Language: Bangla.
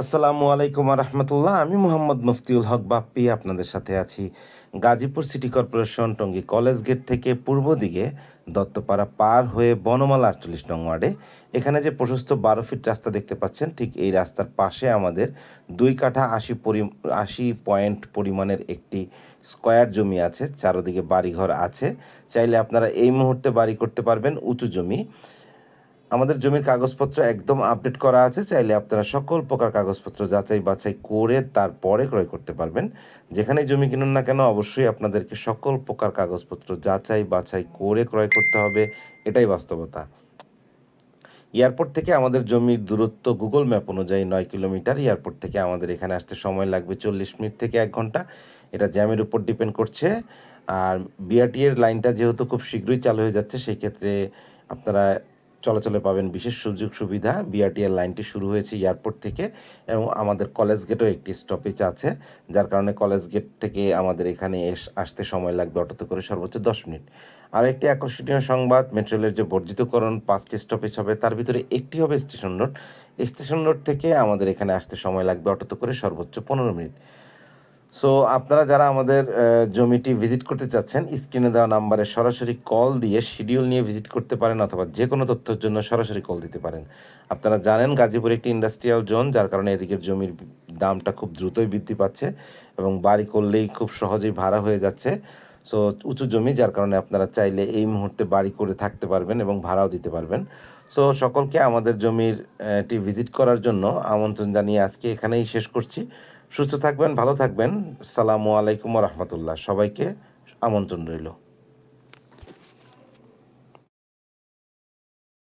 আসসালামু আলাইকুম রহমতুল্লাহ আমি মোহাম্মদ মুফতিউল হক বাপ্পি আপনাদের সাথে আছি। Gazipur city corporation Tongi college gate থেকে পূর্ব দিকে দত্তপাড়া পার হয়ে বনমালা আটচল্লিশ নং ওয়ার্ডে। এখানে যে প্রশস্ত বারো ফিট রাস্তা দেখতে পাচ্ছেন, ঠিক এই রাস্তার পাশে আমাদের দুই কাঠা আশি পরি আশি পয়েন্ট পরিমাণের একটি স্কোয়ার জমি আছে, চারোদিকে বাড়িঘর আছে। চাইলে আপনারা এই মুহূর্তে বাড়ি করতে পারবেন, উঁচু জমি। আমাদের জমির কাগজপত্র একদম আপডেট করা আছে। চাইলে আপনারা সকল প্রকার কাগজপত্র যাচাই বাছাই করে তারপরে ক্রয় করতে পারবেন। যেখানে জমি কিনুন না কেন, অবশ্যই আপনাদেরকে সকল প্রকার কাগজপত্র যাচাই বাছাই করে ক্রয় করতে হবে। এটাই বাস্তবতা। এয়ারপোর্ট থেকে আমাদের জমির দূরত্ব গুগল ম্যাপ অনুযায়ী নয় কিলোমিটার। এয়ারপোর্ট থেকে আমাদের এখানে আসতে সময় লাগবে চল্লিশ মিনিট থেকে এক ঘণ্টা। এটা জ্যামের উপর ডিপেন্ড করছে। আর বিআরটি এর লাইনটা যেহেতু খুব শীঘ্রই চালু হয়ে যাচ্ছে সেই ক্ষেত্রে আপনারা চলাচলে পাবেন বিশেষ সুযোগ সুবিধা। বিআরটিএল লাইনটি শুরু হয়েছে এয়ারপোর্ট থেকে এবং আমাদের কলেজ গেটও একটি স্টপেজ আছে, যার কারণে কলেজ গেট থেকে আমাদের এখানে এস আসতে সময় লাগবে অটোতে করে সর্বোচ্চ দশ মিনিট। আর একটি আকর্ষণীয় সংবাদ মেট্রো রেলের যে বর্ধিতকরণ পাঁচটি স্টপেজ হবে, তার ভিতরে একটি হবে স্টেশন রোড। স্টেশন রোড থেকে আমাদের এখানে আসতে সময় লাগবে অটোতে করে সর্বোচ্চ পনেরো মিনিট। সো আপনারা যারা আমাদের জমিটি ভিজিট করতে চাচ্ছেন স্ক্রিনে দেওয়া নাম্বারে সরাসরি কল দিয়ে শিডিউল নিয়ে ভিজিট করতে পারেন অথবা যে কোনো তথ্যের জন্য সরাসরি কল দিতে পারেন। আপনারা জানেন গাজীপুর একটি ইন্ডাস্ট্রিয়াল জোন যার কারণে এদিকের জমির দামটা খুব দ্রুতই বৃদ্ধি পাচ্ছে এবং বাড়ি করলেই খুব সহজেই ভাড়া হয়ে যাচ্ছে। সো উঁচু জমি, যার কারণে আপনারা চাইলে এই মুহূর্তে বাড়ি করে থাকতে পারবেন এবং ভাড়াও দিতে পারবেন। সো সকলকে আমাদের জমির টি ভিজিট করার জন্য আমন্ত্রণ জানিয়ে আজকে এখানেই শেষ করছি। সুস্থ থাকবেন ভালো থাকবেন। সালামু আলাইকুম রহমতুল্লাহ। সবাইকে আমন্ত্রণ রইল।